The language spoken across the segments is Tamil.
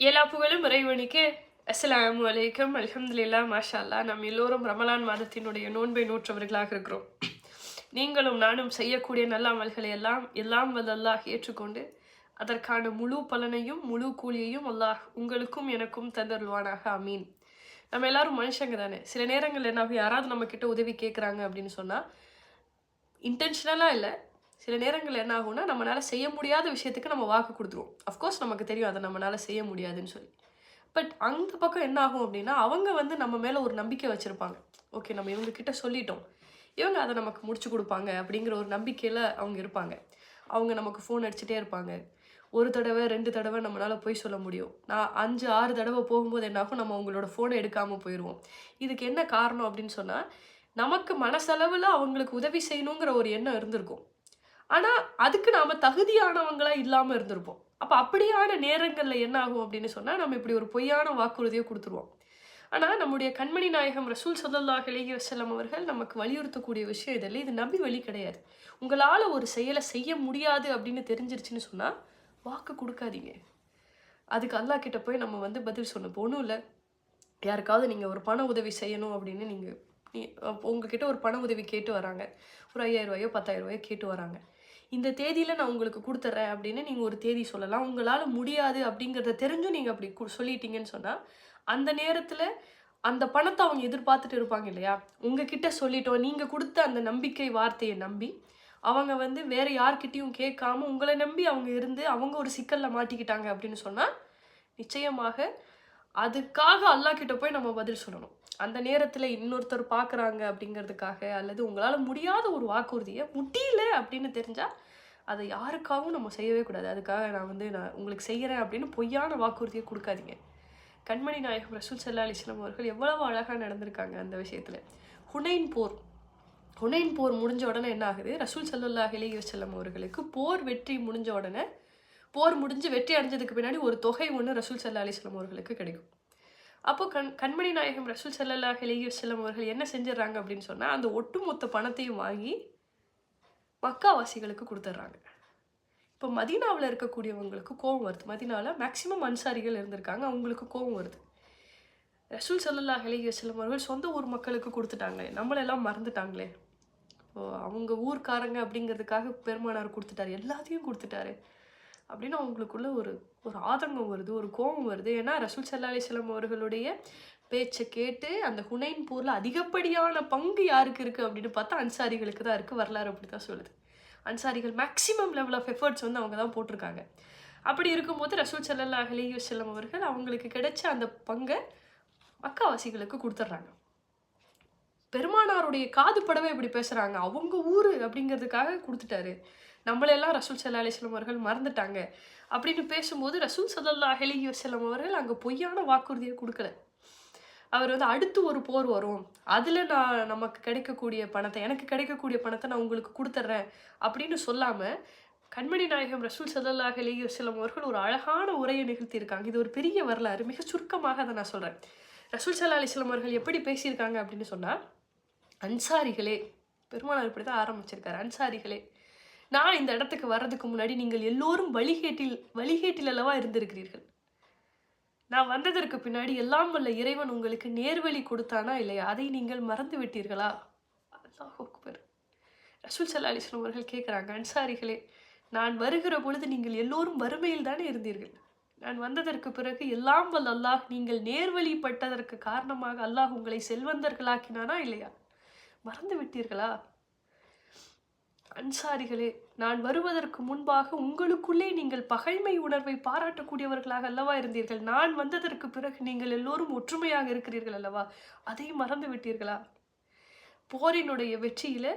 எல்லா புகழும் இறைவனுக்கு அஸ்லாம் வலைக்கம் அலமதுல்லா மாஷா அல்லாஹ் நாம் எல்லோரும் ரமலான் மாதத்தினுடைய நோன்பை நூற்றவர்களாக இருக்கிறோம். நீங்களும் நானும் செய்யக்கூடிய நல்ல அமல்களை எல்லாம் எல்லாம் வல்ல ஏற்றுக்கொண்டு அதற்கான முழு பலனையும் முழு கூலியையும் அல்லாஹ் உங்களுக்கும் எனக்கும் தந்தருள்வானாக. அமீன் நம்ம எல்லாரும் மனுஷங்க தானே. சில நேரங்கள் என்ன யாராவது நம்மக்கிட்ட உதவி கேட்குறாங்க அப்படின்னு சொன்னால் இன்டென்ஷனலாக இல்லை. சில நேரங்கள் என்ன ஆகும்னா நம்மளால் செய்ய முடியாத விஷயத்துக்கு நம்ம வாக்கு கொடுத்துருவோம். அஃப்கோர்ஸ் நமக்கு தெரியும் அதை நம்மளால் செய்ய முடியாதுன்னு சொல்லி. பட் அந்த பக்கம் என்ன ஆகும் அப்படின்னா அவங்க வந்து நம்ம மேலே ஒரு நம்பிக்கை வச்சுருப்பாங்க. ஓகே நம்ம இவங்கக்கிட்ட சொல்லிட்டோம். இவங்க அதை நமக்கு முடிச்சு கொடுப்பாங்க அப்படிங்கிற ஒரு நம்பிக்கையில் அவங்க இருப்பாங்க. அவங்க நமக்கு ஃபோன் அடிச்சுட்டே இருப்பாங்க. ஒரு தடவை ரெண்டு தடவை நம்மளால போய் சொல்ல முடியும். நான் அஞ்சு ஆறு தடவை போகும்போது என்னாகும் நம்ம அவங்களோட ஃபோனை எடுக்காமல் போயிடுவோம் இதுக்கு என்ன காரணம் அப்படின்னு சொன்னால் நமக்கு மனசளவில் அவங்களுக்கு உதவி செய்யணுங்கிற ஒரு எண்ணம் இருந்திருக்கும். ஆனால் அதுக்கு நாம் தகுதியானவங்களாக இல்லாமல் இருந்திருப்போம். அப்போ அப்படியான நேரங்களில் என்ன ஆகும் அப்படின்னு சொன்னால் நம்ம இப்படி ஒரு பொய்யான வாக்குறுதியை கொடுத்துருவோம். ஆனால் நம்முடைய கண்மணி நாயகம் ரசூல் சல்லல்லாஹ் அலைஹி வசலம் அவர்கள் நமக்கு வலியுறுத்தக்கூடிய விஷயம் இதெல்லாம் இது நபி வழி கிடையாது. உங்களால் ஒரு செயலை செய்ய முடியாது அப்படின்னு தெரிஞ்சிருச்சுன்னு சொன்னால் வாக்கு கொடுக்காதீங்க. அதுக்கு அல்லா கிட்ட போய் நம்ம வந்து பதில் சொன்னப்போ ஒன்றும் இல்லை. யாருக்காவது நீங்கள் ஒரு பண உதவி செய்யணும் அப்படின்னு நீங்கள் நீ உங்ககிட்ட ஒரு பண உதவி கேட்டு வராங்க. ஒரு ஐயாயிரம் ரூபாயோ பத்தாயிரம் ரூபாயோ கேட்டு வராங்க. இந்த தேதியில் நான் உங்களுக்கு கொடுத்துட்றேன் அப்படின்னு நீங்கள் ஒரு தேதி சொல்லலாம். உங்களால் முடியாது அப்படிங்கிறத தெரிஞ்சும் நீங்கள் அப்படி கு- சொல்லிட்டீங்கன்னு சொன்னால் அந்த நேரத்தில் அந்த பணத்தை அவங்க எதிர்பார்த்துட்டு இருப்பாங்க இல்லையா? உங்ககிட்ட சொல்லிட்டோம். நீங்கள் கொடுத்த அந்த நம்பிக்கை வார்த்தையை நம்பி அவங்க வந்து வேறு யார்கிட்டையும் கேட்காம உங்களை நம்பி அவங்க இருந்து அவங்க ஒரு சிக்கலில் மாட்டிக்கிட்டாங்க அப்படின்னு சொன்னால் நிச்சயமாக அதுக்காக அல்லாஹ் கிட்ட போய் நம்ம பதில் சொல்லணும். அந்த நேரத்தில் இன்னொருத்தர் பார்க்குறாங்க அப்படிங்கிறதுக்காக அல்லது உங்களால் முடியாத ஒரு வாக்குறுதியை முடியல அப்படின்னு தெரிஞ்சால் அதை யாருக்காகவும் நம்ம செய்யவே கூடாது. அதுக்காக நான் வந்து நான் உங்களுக்கு செய்கிறேன் அப்படின்னு பொய்யான வாக்குறுதியை கொடுக்காதீங்க. கண்மணி நாயகம் ரசூல் சல்லா அலிஸ்லாம் அவர்கள் எவ்வளவு அழகாக நடந்திருக்காங்க அந்த விஷயத்தில். ஹுனைன் போர். ஹுனைன் போர் முடிஞ்ச உடனே என்ன ஆகுது? ரசூல் சல்லல்லாஹ் அலைஹி செல்லம் அவர்களுக்கு போர் வெற்றி முடிஞ்ச உடனே போர் முடிஞ்சு வெற்றி அடைஞ்சதுக்கு பின்னாடி ஒரு தொகை ஒன்று ரசூல் சல்லா அலிஸ்லாம் அவர்களுக்கு கிடைக்கும். அப்போ கண் கண்மணி நாயகம் ரசூல் சல்லா அலைஹி அவர்கள் என்ன செஞ்சிடறாங்க அப்படின்னு சொன்னால் அந்த ஒட்டுமொத்த பணத்தையும் வாங்கி மக்காவாசிகளுக்கு கொடுத்துட்றாங்க. இப்போ மதீனாவில் இருக்கக்கூடியவங்களுக்கு கோவம் வருது. மதீனாவில் மேக்சிமம் அன்சாரிகள் இருந்திருக்காங்க. அவங்களுக்கு கோவம் வருது. ரசூல் சல்லல்லாஹ் அலைஹி வஸல்லம் அவர்கள் சொந்த ஊர் மக்களுக்கு கொடுத்துட்டாங்களே நம்மளெல்லாம் மறந்துட்டாங்களே. ஓ அவங்க ஊர்க்காரங்க அப்படிங்கிறதுக்காக பெருமானார் கொடுத்துட்டாரு. எல்லாத்தையும் கொடுத்துட்டாரு. அப்படின்னு அவங்களுக்குள்ள ஒரு ஒரு ஆதங்கம் வருது ஒரு கோபம் வருது. ஏன்னா ரசூல் சல்லா அலிஸ்லாம் அவர்களுடைய பேச்சை கேட்டு அந்த ஹுனைன் போரில் அதிகப்படியான பங்கு யாருக்கு இருக்குது அப்படின்னு பார்த்தா அன்சாரிகளுக்கு தான் இருக்குது வரலாறு அப்படி தான் சொல்லுது. அன்சாரிகள் மேக்ஸிமம் லெவல் ஆஃப் எஃபர்ட்ஸ் வந்து அவங்க தான் போட்டிருக்காங்க. அப்படி இருக்கும்போது ரசூல் சல்லல்லா அலைஹி அவர்கள் அவங்களுக்கு கிடைச்ச அந்த பங்கை மக்காவாசிகளுக்கு கொடுத்துட்றாங்க பெருமானாருடைய காது படவே இப்படி பேசுகிறாங்க அவங்க ஊர் அப்படிங்கிறதுக்காக கொடுத்துட்டாரு. நம்மளெல்லாம் ரசூல் சல்லா அலிஸ்லம் அவர்கள் மறந்துட்டாங்க. அப்படின்னு பேசும்போது ரசூல் சல்லா அலைஹி வஸல்லம் அவர்கள் அங்கே பொய்யான வாக்குறுதியை கொடுக்கல. அவர் வந்து அடுத்து ஒரு போர் வரும். அதில் நான் நமக்கு கிடைக்கக்கூடிய பணத்தை எனக்கு கிடைக்கக்கூடிய பணத்தை நான் உங்களுக்கு கொடுத்துட்றேன் அப்படின்னு சொல்லாமல் கண்மணி நாயகம் ரசூல் சல்லல்லாஹ் அலைஹி வஸல்லம் அவர்கள் ஒரு அழகான உரையை நிகழ்த்தியிருக்காங்க. இது ஒரு பெரிய வரலாறு. மிக சுருக்கமாக அதை நான் சொல்கிறேன் ரசூல் சல்லா அலிஸ்லாம் அவர்கள் எப்படி பேசியிருக்காங்க அப்படின்னு சொன்னால் அன்சாரிகளே பெருமானார் இப்படி தான் ஆரம்பிச்சிருக்காரு. அன்சாரிகளே நான் இந்த இடத்துக்கு வர்றதுக்கு முன்னாடி நீங்கள் எல்லோரும் வழிகேட்டில் வழிகேட்டில் அல்லவா இருந்திருக்கிறீர்கள்? நான் வந்ததற்கு பின்னாடி எல்லாம் வல்ல இறைவன் உங்களுக்கு நேர்வழி கொடுத்தானா இல்லையா? அதை நீங்கள் மறந்து விட்டீர்களா அல்லாஹ் ரசூல் சல்லா அலிஸ்லாம் அவர்கள் கேட்குறாங்க அன்சாரிகளே நான் வருகிற பொழுது நீங்கள் எல்லோரும் வறுமையில் தானே இருந்தீர்கள்? நான் வந்ததற்கு பிறகு எல்லாம் வல்ல அல்லாஹ் நீங்கள் நேர்வழிப்பட்டதற்கு காரணமாக அல்லாஹ் உங்களை செல்வந்தர்களாக்கினானா இல்லையா? மறந்து விட்டீர்களா அன்சாரிகளே நான் வருவதற்கு முன்பாக உங்களுக்குள்ளே நீங்கள் பகைமை உணர்வை பாராட்டக்கூடியவர்களாக அல்லவா இருந்தீர்கள்? நான் வந்ததற்கு பிறகு நீங்கள் எல்லோரும் ஒற்றுமையாக இருக்கிறீர்கள் அல்லவா? அதை மறந்து விட்டீர்களா? போரினுடைய வெற்றியில்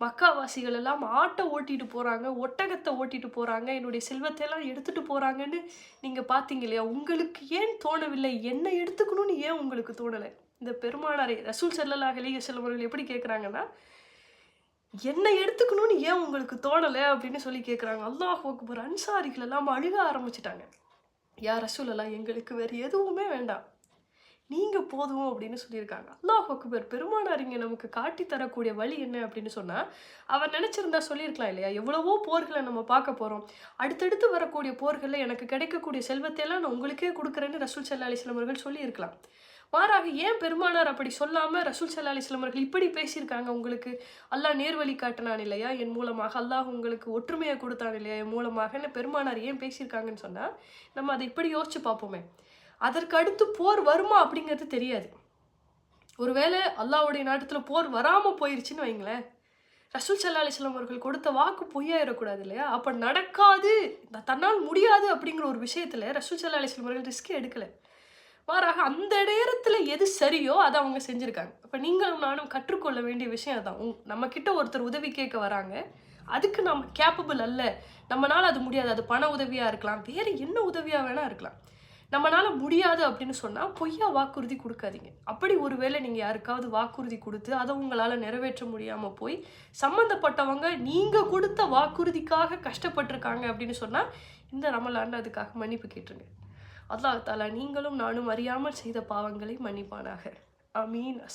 மக்காவாசிகள் எல்லாம் ஆட்டை ஓட்டிட்டு போகிறாங்க ஒட்டகத்தை ஓட்டிட்டு போகிறாங்க என்னுடைய செல்வத்தை எல்லாம் எடுத்துகிட்டு போகிறாங்கன்னு நீங்கள் பார்த்தீங்க இல்லையா? உங்களுக்கு ஏன் தோணவில்லை? என்ன எடுத்துக்கணும்னு ஏன் உங்களுக்கு தோணலை? இந்த பெருமானாரை ரசூல் செல்லலாக லீக செல்வர்கள் எப்படி கேட்குறாங்கன்னா என்ன எடுத்துக்கணும்னு ஏன் உங்களுக்கு தோணலை அப்படின்னு சொல்லி கேட்குறாங்க அல்லாஹ் அக்பர் அன்சாரிகள் எல்லாம் அழுக ஆரம்பிச்சிட்டாங்க. யார் ரசூலெல்லாம் எங்களுக்கு வேறு எதுவுமே வேண்டாம். நீங்கள் போதும் அப்படின்னு சொல்லியிருக்காங்க. அல்லாஹ் அக்பர் பெருமானார் நமக்கு காட்டி தரக்கூடிய வழி என்ன அப்படின்னு சொன்னால் அவர் நினச்சிருந்தா சொல்லியிருக்கலாம் இல்லையா? எவ்வளவோ போர்களை நம்ம பார்க்க போகிறோம் அடுத்தடுத்து வரக்கூடிய போர்களில் எனக்கு கிடைக்கக்கூடிய செல்வத்தையெல்லாம் நான் உங்களுக்கே கொடுக்குறேன்னு ரசூல் சல்லா அலிஸ்லாம் அவர்கள் சொல்லியிருக்கலாம். மாறாக ஏன் பெருமானார் அப்படி சொல்லாம ரசூல் சல்லா அலிஸ்லாம் அவர்கள் இப்படி பேசியிருக்காங்க உங்களுக்கு? அல்லாஹ் நேர்வழி காட்டினான் இல்லையா? என் மூலமாக அல்லாஹ் உங்களுக்கு ஒற்றுமையை கொடுத்தான் இல்லையா? என் மூலமாக பெருமானார் ஏன் பேசியிருக்காங்கன்னு சொன்னா நம்ம அதை இப்படி யோசிச்சு பார்ப்போமே. அதற்கு அடுத்து போர் வருமா அப்படிங்கிறது தெரியாது. ஒருவேளை அல்லாஹ்வுடைய நாட்டத்தில் போர் வராமல் போயிருச்சுன்னு வைங்களேன். ரசூல் சல்லா அலிஸ்லாம் அவர்கள் கொடுத்த வாக்கு பொய்யாயிடக்கூடாது இல்லையா? அப்போ நடக்காது. தன்னால் முடியாது அப்படிங்கிற ஒரு விஷயத்தில் ரசூல் சல்லா அலிஸ்லாம் அவர்கள் ரிஸ்க் எடுக்கலை. மாறாக அந்த நேரத்தில் எது சரியோ அதை அவங்க செஞ்சுருக்காங்க. இப்போ நீங்களும் நானும் கற்றுக்கொள்ள வேண்டிய விஷயம் அதான். உங்- நம்ம கிட்ட ஒருத்தர் உதவி கேட்க வராங்க. அதுக்கு நம்ம கேப்பபிள் அல்ல. நம்மனால அது முடியாது. அது பண உதவியாக இருக்கலாம். வேறு என்ன உதவியாக வேணால் இருக்கலாம். நம்மனால முடியாது அப்படின்னு சொன்னால் பொய்யா வாக்குறுதி கொடுக்காதீங்க. அப்படி ஒருவேளை நீங்கள் யாருக்காவது வாக்குறுதி கொடுத்து அதை உங்களால் நிறைவேற்ற முடியாமல் போய் சம்மந்தப்பட்டவங்க நீங்கள் கொடுத்த வாக்குறுதிக்காக கஷ்டப்பட்டிருக்காங்க அப்படின்னு சொன்னால் இந்த ரமலாண்டு அதுக்காக மன்னிப்பு கேட்டுருங்க. அல்லாஹ் தாலா நீங்களும் நானும் அறியாமல் செய்த பாவங்களை மன்னிப்பானாக. அமீன்